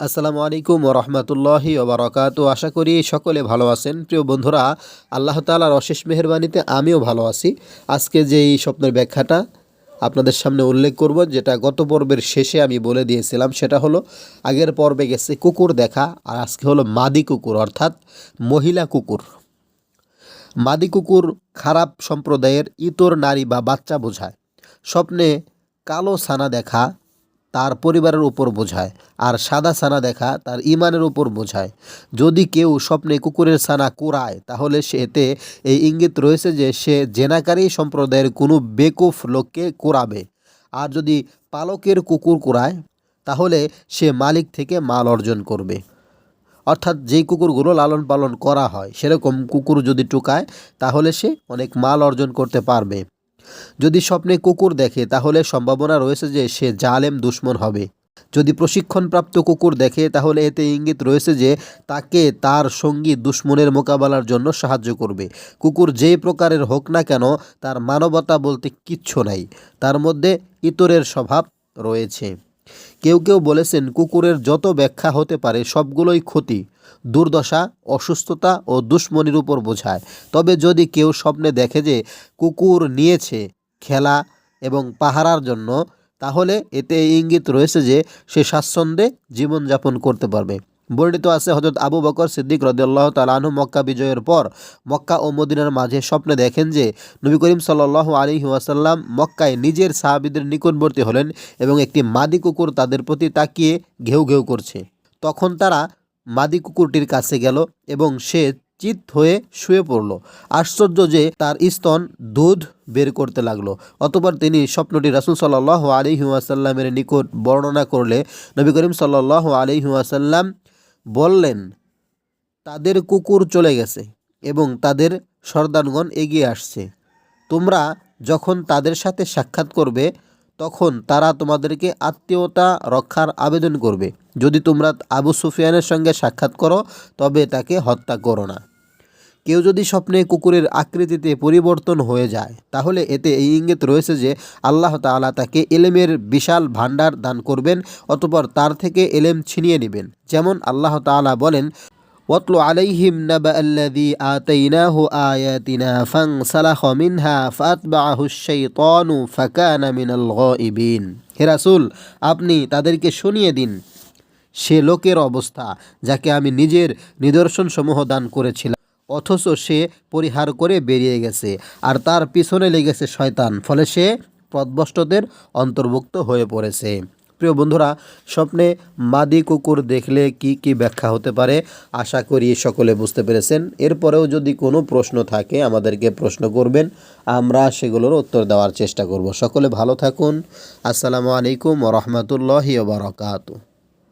আসসালামু আলাইকুম ওরহমতুল্লাহি ওবরাকাত আশা করি সকলে ভালো আছেন। প্রিয় বন্ধুরা, আল্লাহ তালার অশেষ মেহরবানিতে আমিও ভালো আছি। আজকে যে এই স্বপ্নের ব্যাখ্যাটা আপনাদের সামনে উল্লেখ করব, যেটা গত পর্বের শেষে আমি বলে দিয়েছিলাম, সেটা হলো, আগের পর্বে গেছে কুকুর দেখা, আর আজকে হলো মাদি কুকুর, অর্থাৎ মহিলা কুকুর। মাদি কুকুর খারাপ সম্প্রদায়ের ইতর নারী বা বাচ্চা বোঝায়। স্বপ্নে কালো ছানা দেখা তার পরিবারের উপর বোঝায় আর সাদা ছানা দেখা তার ইমানের উপর বোঝায়। যদি কেউ স্বপ্নে কুকুরের ছানা কুড়ায়, তাহলে সে এতে এই ইঙ্গিত রয়েছে যে সে জেনাকারী সম্প্রদায়ের কোনো বেকুফ লোককে কুড়াবে। আর যদি পালকের কুকুর কুড়ায়, তাহলে সে মালিক থেকে মাল অর্জন করবে। অর্থাৎ যেই কুকুরগুলো লালন পালন করা হয়, সেরকম কুকুর যদি টুকায়, তাহলে সে অনেক মাল অর্জন করতে পারবে। যদি স্বপ্নে কুকুর দেখে, তাহলে সম্ভাবনা রয়েছে যে সে জালেম দুশ্মন হবে। যদি প্রশিক্ষণপ্রাপ্ত কুকুর দেখে, তাহলে এতে ইঙ্গিত রয়েছে যে তাকে তার সঙ্গী দুশ্মনের মোকাবেলার জন্য সাহায্য করবে। কুকুর যেই প্রকারের হোক না কেন, তার মানবতা বলতে কিচ্ছু নাই। তার মধ্যে ইতরের স্বভাব রয়েছে। কেউ কেউ বলেছেন কুকুরের যত ব্যাখ্যা হতে পারে সবগুলোই ক্ষতি, দুর্দশা, অসুস্থতা ও দুশ্মনির উপর বোঝায়। তবে যদি কেউ স্বপ্নে দেখে যে কুকুর নিয়েছে খেলা এবং পাহারার জন্য, তাহলে এতে ইঙ্গিত রয়েছে যে সে স্বাচ্ছন্দ্যে জীবনযাপন করতে পারবে। বর্ণিত আছে হজরত আবু বকর সিদ্দিক রদিয়াল্লাহ তালাহু মক্কা বিজয়ের পর মক্কা ও মদিনার মাঝে স্বপ্নে দেখেন যে নবী করিম সাল্লাহ আলী ওয়াসাল্লাম মক্কায় নিজের সাহাবিদের নিকটবর্তী হলেন এবং একটি মাদি কুকুর তাদের প্রতি তাকিয়ে ঘেউ ঘেউ করছে। তখন তারা মাদি কুকুরটির কাছে গেল এবং সে চিত হয়ে শুয়ে পড়ল। আশ্চর্য যে তার স্তন দুধ বের করতে লাগল। অতপর তিনি স্বপ্নটি রাসুল সাল্লাহ আলী ওয়াসাল্লামের নিকট বর্ণনা করলে নবী করিম সাল্লাহ আলী ওয়াসাল্লাম বললেন, তাদের কুকুর চলে গেছে এবং তাদের সর্দানগণ এগিয়ে আসছে। তোমরা যখন তাদের সাথে সাক্ষাৎ করবে, তখন তারা তোমাদেরকে আত্মীয়তা রক্ষার আবেদন করবে। যদি তোমরা আবু সুফিয়ানের সঙ্গে সাক্ষাৎ করো, তবে তাকে হত্যা করো না। কেউ যদি স্বপ্নে কুকুরের আকৃতিতে পরিবর্তন হয়ে যায়, তাহলে এতে এই ইঙ্গিত রয়েছে যে আল্লাহ তাআলা তাকে এলেমের বিশাল ভাণ্ডার দান করবেন অতপর তার থেকে এলেম ছিনিয়ে নেবেন। যেমন আল্লাহ তাআলা বলেন, ওয়াতলু আলাইহিম নাবা আল্লাযী আতাইনাহু আয়াতিনা ফানসালাখ মিনহা ফাতবাআহু আশ-শাইতানু ফাকানা মিনাল গায়িবিন। হে রাসূল, আপনি তাদেরকে শুনিয়ে দিন। সে লোকের অবস্থা যাকে আমি নিজের নিদর্শনসমূহ দান করেছিলাম। অথচ সে পরিহার করে বেরিয়ে গেছে আর তার পিছনে লেগেছে শয়তান, ফলে সে পদভষ্টদের অন্তর্ভুক্ত হয়ে পড়েছে। প্রিয় বন্ধুরা, স্বপ্নে মাদি কুকুর দেখলে কি কি ব্যাখ্যা হতে পারে? আশা করি সকলে বুঝতে পেরেছেন। এরপরেও যদি কোনো প্রশ্ন থাকে, আমাদেরকে প্রশ্ন করবেন। আমরা সেগুলোর উত্তর দেওয়ার চেষ্টা করব। সকলে ভালো থাকুন। আসসালামু আলাইকুম রহমতুল্লাহি বারকাতু